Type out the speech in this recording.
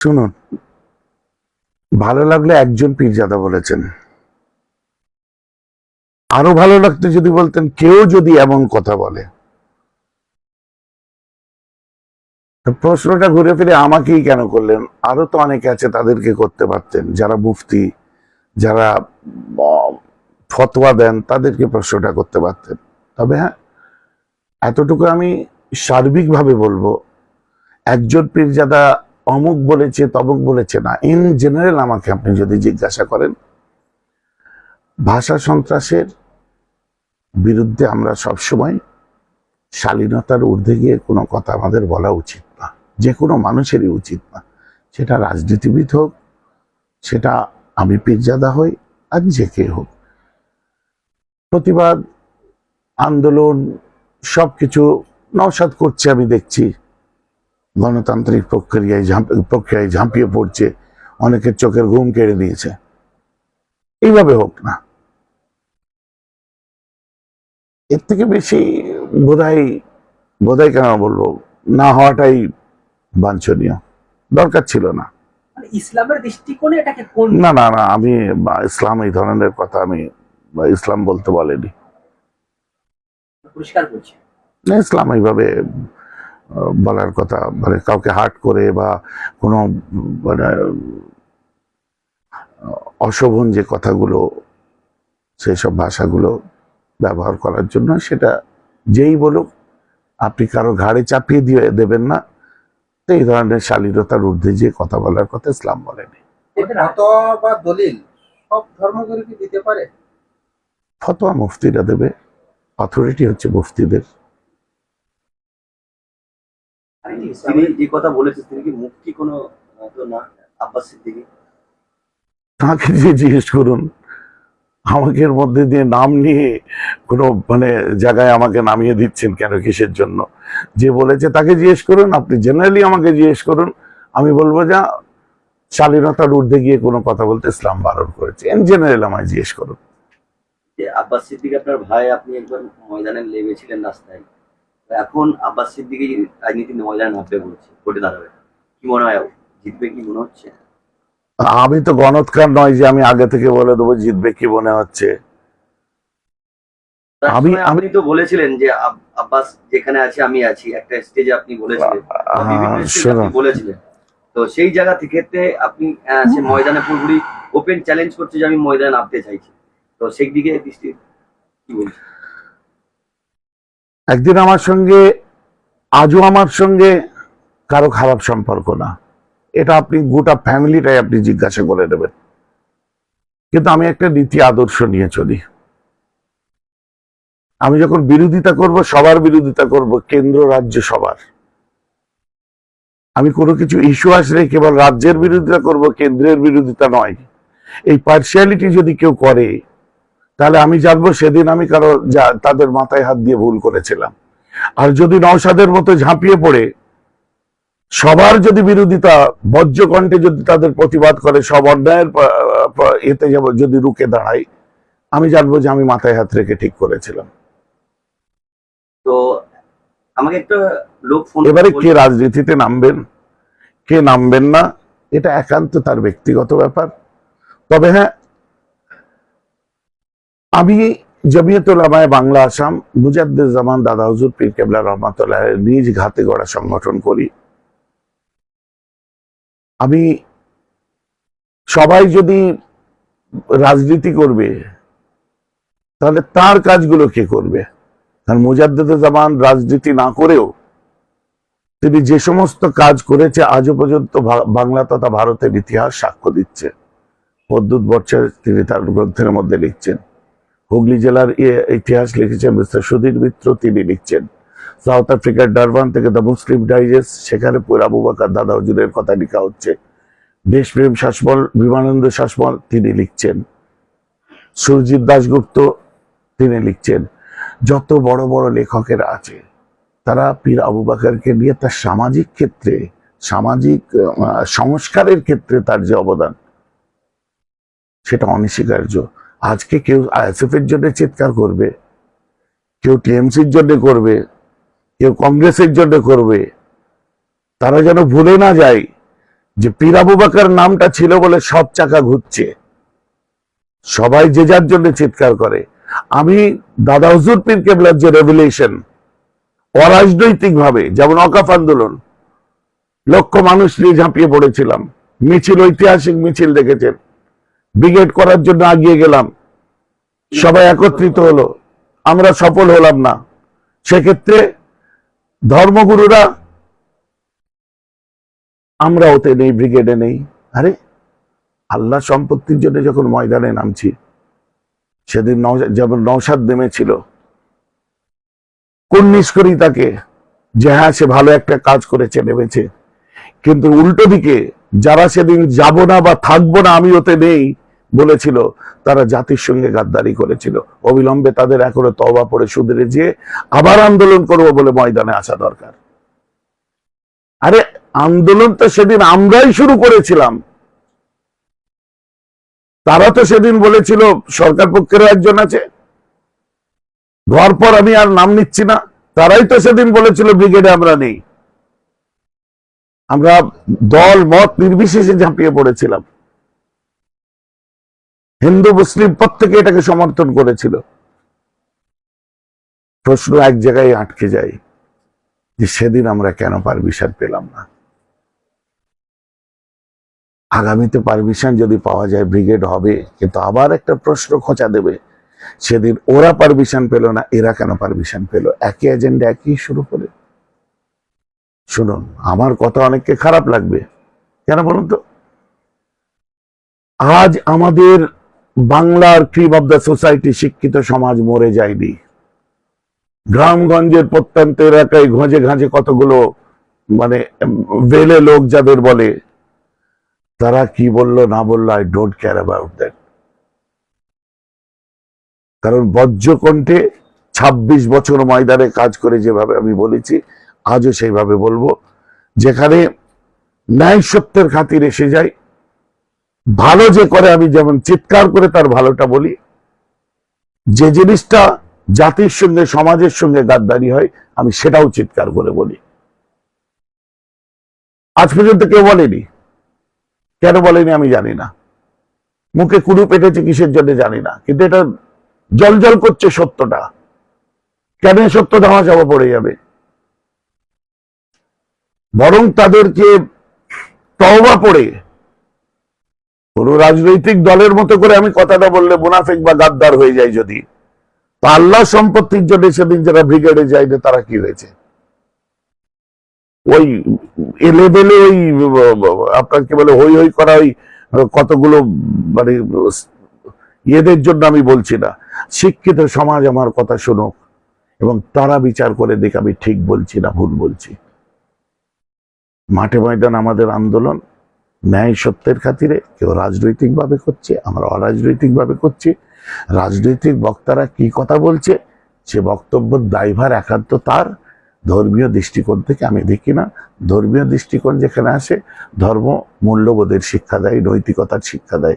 শুনুন, ভালো লাগলে একজন পীরজাদা বলেছেন। আরও ভালো লাগতো যদি বলতেন, কেউ যদি এমন কথা বলে। প্রশ্নটা ঘুরে ফিরে আমাকেই কেন করলেন? আরও তো অনেকে আছে তাদেরকে করতে পারতেন। যারা মুফতি, যারা ফতোয়া দেন, তাদেরকে প্রশ্নটা করতে পারতেন। তবে হ্যাঁ এতটুকু আমি সার্বিকভাবে বলব, একজন পীরজাদা অমুক বলেছে, তমুক বলেছে না। ইন জেনারেল আমাকে আপনি যদি জিজ্ঞাসা করেন, ভাষা সন্ত্রাসের বিরুদ্ধে আমরা সবসময় শালীনতার ঊর্ধ্বে গিয়ে কোনো কথা আমাদের বলা উচিত না। যে কোনো মানুষেরই উচিত না। সেটা রাজনীতিবিদ হোক, সেটা আমি পীরজাদা হই, আর যে কে হোক। প্রতিবাদ, আন্দোলন, সবকিছু নওশাদ করছে আমি, দেখছি। গণতান্ত্রিক প্রক্রিয়ায় ঝাঁপ- প্রক্রিয়ায় ঝাঁপিয়ে পড়ছে অনেকের চোখের ঘুম কেড়ে নিয়েছে। এইভাবে হোক না। এর থেকে বেশি বোধহয় বোধহয় কেন বলব না হওয়াটাই বাঞ্ছনীয়। দরকার ছিল না। মানে ইসলামের দৃষ্টিকোণে এটাকে না না না আমি ইসলাম এই ধরনের কথা আমি ইসলাম বলতে বলেনি। পরিষ্কার করছে না, ইসলাম এইভাবে বলার কথা মানে কাউকে হার্ট করে বা কোনো মানে অশোভন যে কথাগুলো সেসব ভাষাগুলো ব্যবহার করার জন্য সেটা যেই বলুক আপনি কারও ঘাড়ে চাপিয়ে দিয়ে দেবেন না তো এই ধরনের শালীনতার ঊর্ধ্বে যে কথা বলার কথা ইসলাম বলেনি। ফতোয়া বা দলিল সব ধর্মগুরু কি দিতে পারে? ফতোয়া মুফতিরা দেবে অথরিটি হচ্ছে মুফতিদের। তিনি যে কথা বলেছেন তিনি কি মুক্তি কোনো তো না? আব্বাস সিদ্দিকী তাকে যে জিজ্ঞেস করুন আমাকে এর মধ্যে দিয়ে নাম নিয়ে কোনো মানে জায়গায় আমাকে নামিয়ে দিচ্ছেন কেন কিসের জন্য? যে বলেছে তাকে জিজ্ঞেস করুন আপনি জেনারেলি আমাকে জিজ্ঞেস করুন আমি বলব যা শালীনতার ঊর্ধ্বে গিয়ে কোনো কথা বলতে ইসলাম বারণ করেছে। এন জেনারেল আমায় জিজ্ঞেস করুন। যে আব্বাস সিদ্দিক আপনার ভাই আপনি একবার ময়দানে লেগেছিলেন রাস্তায়। এখন আব্বাস সিদ্দিকি রাজনীতি ময়দানে নামবে বলছে ভোটে দাঁড়াবে। কি মনে হয় জিতবে কি মনে হচ্ছে? আমি তো গণৎকার নয় যে আমি আগে থেকে বলে দেবো জিতবে কি মনে হচ্ছে। আমি- আপনি তো বলেছিলেন যে আব- আব্বাস যেখানে আছে আমি আছি একটা স্টেজে আপনি বলেছিলেন। বলেছিলেন। তো সেই জায়গা থেকে আপনি সে ময়দানে পুরোপুরি ওপেন চ্যালেঞ্জ করছে যে আমি ময়দানে নামতে চাইছি। তো সেই দিকে দৃষ্টি কি বলছেন? একদিন আমার সঙ্গে, আজও আমার সঙ্গে কারও খারাপ সম্পর্ক না। এটা আপনি গোটা ফ্যামিলিটাই আপনি জিজ্ঞাসা করে নেবেন। কিন্তু আমি একটা নীতি আদর্শ নিয়ে চলি। আমি যখন বিরোধিতা করব, সবার বিরোধিতা করব, কেন্দ্র, রাজ্য, সবার। আমি কোনো কিছু ইস্যু আসলে কেবল রাজ্যের বিরোধিতা করব, কেন্দ্রের বিরোধিতা নয়। এই পার্সিয়ালিটি যদি কেউ করে তাহলে আমি জানব সেদিন আমি কারও তাদের মাথায় হাত দিয়ে ভুল করেছিলাম। আর যদি নওশাদের মতো ঝাঁপিয়ে পড়ে সবার যদি বিরোধিতা বজ্রকণ্ঠে যদি তাদের প্রতিবাদ করে সব অন্যায়ের এতে যাব- যদি রুখে দাঁড়াই আমি জানব যে আমি মাথায় হাত রেখে ঠিক করেছিলাম। তো আমাকে একটা লোক ফোন এবারে কে রাজনীতিতে নামবেন? কে নামবেন না? এটা একান্ত তার ব্যক্তিগত ব্যাপার। তবে হ্যাঁ আমি জমিয়তুল আমায় বাংলা আসাম মুজাদ্দের জামান দাদা হুজুর পীর কেবলা রহমাতুল্লাহ নিজ ঘাতে গড়া সংগঠন করি। আমি সবাই যদি রাজনীতি করবে, তাহলে তার কাজগুলো কে করবে? কারণ মুজাদ্দেদ জামান রাজনীতি না করেও তিনি যে সমস্ত কাজ করেছে, আজও পর্যন্ত বাংলা তথা ভারতের ইতিহাস সাক্ষ্য দিচ্ছে। পদ্যুৎ বর্ষার তিনি তার গ্রন্থের মধ্যে লিখছেন। হুগলি জেলার ইতিহাস লিখেছেন মিস্টার সুধীর মিত্র, তিনি লিখছেন, সাউথ আফ্রিকার ডারবান থেকে দ্য মুসলিম ডাইজেস্ট, সেখানে আবু বাকার, দাদা হুজুরের কথা লেখা হচ্ছে। দেশপ্রেম শাসমল, বিমানন্দ শাসমল, তিনি লিখছেন। সুরজিৎ দাশগুপ্ত, তিনি লিখছেন, যত বড় বড় লেখকেরা আছে, তারা পীর আবু বাকারকে নিয়ে তার সামাজিক ক্ষেত্রে, সামাজিক সংস্কারের ক্ষেত্রে তার যে অবদান, সেটা অনস্বীকার্য। আজকে কেউ আইএসএফ এর জন্য চিৎকার করবে, কেউ টিএমসির জন্য করবে, কেউ কংগ্রেসের জন্য করবে, তারা যেন ভুলে না যায় যে পীর বাকার নামটা ছিল বলে সব চাকা ঘুরছে। সবাই যে যার জন্য চিৎকার করে। আমি দাদা হুজুর পীর কেবলার যে রেভুলেশন অরাজনৈতিক ভাবে যেমন অকাফ আন্দোলন, লক্ষ মানুষ নিয়ে ঝাঁপিয়ে পড়েছিলাম। মিছিল ঐতিহাসিক মিছিল দেখেছেন। ব্রিগেড করার জন্য আগিয়ে গেলাম। সবাই একত্রিত হলো। আমরা সফল হলাম না। সেক্ষেত্রে ধর্মগুরুরা, আমরা ওতে নেই, ব্রিগেডে নেই। আরে, আল্লাহ সম্পত্তির জন্য যখন ময়দানে নামছি, সেদিন যেমন নৌসাদ নেমেছিল কুন্নিস করি তাকে, যে হ্যাঁ সে ভালো একটা কাজ করেছে, নেমেছে। কিন্তু উল্টো দিকে, যারা সেদিন যাব না বা থাকব না, আমি ওতে নেই বলেছিল, তারা জাতির সঙ্গে গাদ্দারি করেছিল। অবিলম্বে তাদের এখনও তবা পড়ে সুধরে যে আবার আন্দোলন করব বলে ময়দানে আসা দরকার। আরে আন্দোলন তো সেদিন আমরাই শুরু করেছিলাম। তারা তো সেদিন বলেছিল, সরকার পক্ষেরও একজন আছে। ঘর পর আমি আর নাম নিচ্ছি না। তারাই তো সেদিন বলেছিল, ব্রিগেডে আমরা নেই। আমরা দল, মত নির্বিশেষে ঝাঁপিয়ে পড়েছিলাম। হিন্দু, মুসলিম প্রত্যেকে এটাকে সমর্থন করেছিল। প্রশ্ন এক জায়গায় আটকে যায় যে সেদিন আমরা কেন পারমিশন পেলাম না? আগামীতে পারমিশন যদি পাওয়া যায়, ব্রিগেড হবে, কিন্তু আবার একটা প্রশ্ন খোঁচা দেবে, সেদিন ওরা পারমিশন পেল না, এরা কেন পারমিশন পেল? একই এজেন্ডা একই শুরু করে। শুনুন, আমার কথা অনেককে খারাপ লাগবে। কেন বলুন তো? আজ আমাদের বাংলার ক্রিম অব দ্য সোসাইটি শিক্ষিত সমাজ মরে যায়নি। গ্রামগঞ্জের প্রত্যন্ত এলাকায় ঘঁজে ঘাঁজে কতগুলো মানে বেলে লোক যাদের বলে, তারা কি বলল না বলল I don't care about that কারণ বজ্রকণ্ঠে ২৬ বছর ময়দানে কাজ করে যেভাবে আমি বলেছি, আজও সেইভাবে বলব। যেখানে ন্যায় সত্যের খাতির এসে যায় ভালো যে করে আমি যেমন চিৎকার করে তার ভালোটা বলি, যে জিনিসটা জাতির সঙ্গে, সমাজের সঙ্গে গাদ্দারি হয়, আমি সেটাও চিৎকার করে বলি। আজ পর্যন্ত কেউ বলেনি। কেন বলেনি আমি জানি না। মুখে কুড়ু পেটেছে কিসের জন্য জানি না। কিন্তু এটা জল জল করছে সত্যটা। কেন সত্য ধামা চাপা পড়ে যাবে? বরং তাদেরকে তওবা পড়ে কোন রাজনৈতিক দলের মতো করে আমি কথাটা বললে মুনাফিক বা গাদ্দার হয়ে যায় যদি। তো আল্লাহ সম্পত্তির জন্য সেদিন যারা ব্রিগেডে যায়নি তারা কি হয়েছে? ওই এলেবেলে ওই, আপনার কি বলে, হই হই করা ওই কতগুলো মানে ইয়েদের জন্য আমি বলছি না। শিক্ষিত সমাজ আমার কথা শুনুক এবং তারা বিচার করে দেখ আমি ঠিক বলছি না, ভুল বলছি। মাঠে ময়দান আমাদের আন্দোলন ন্যায় সত্যের খাতিরে কেউ রাজনৈতিকভাবে করছে, আমরা অরাজনৈতিকভাবে করছি। রাজনৈতিক বক্তারা কি কথা বলছে, সে বক্তব্য দায়ভার একান্ত তার। ধর্মীয় দৃষ্টিকোণ থেকে আমি দেখি না। ধর্মীয় দৃষ্টিকোণ যেখানে আসে, ধর্ম মূল্যবোধের শিক্ষা দেয়, নৈতিকতার শিক্ষা দেয়।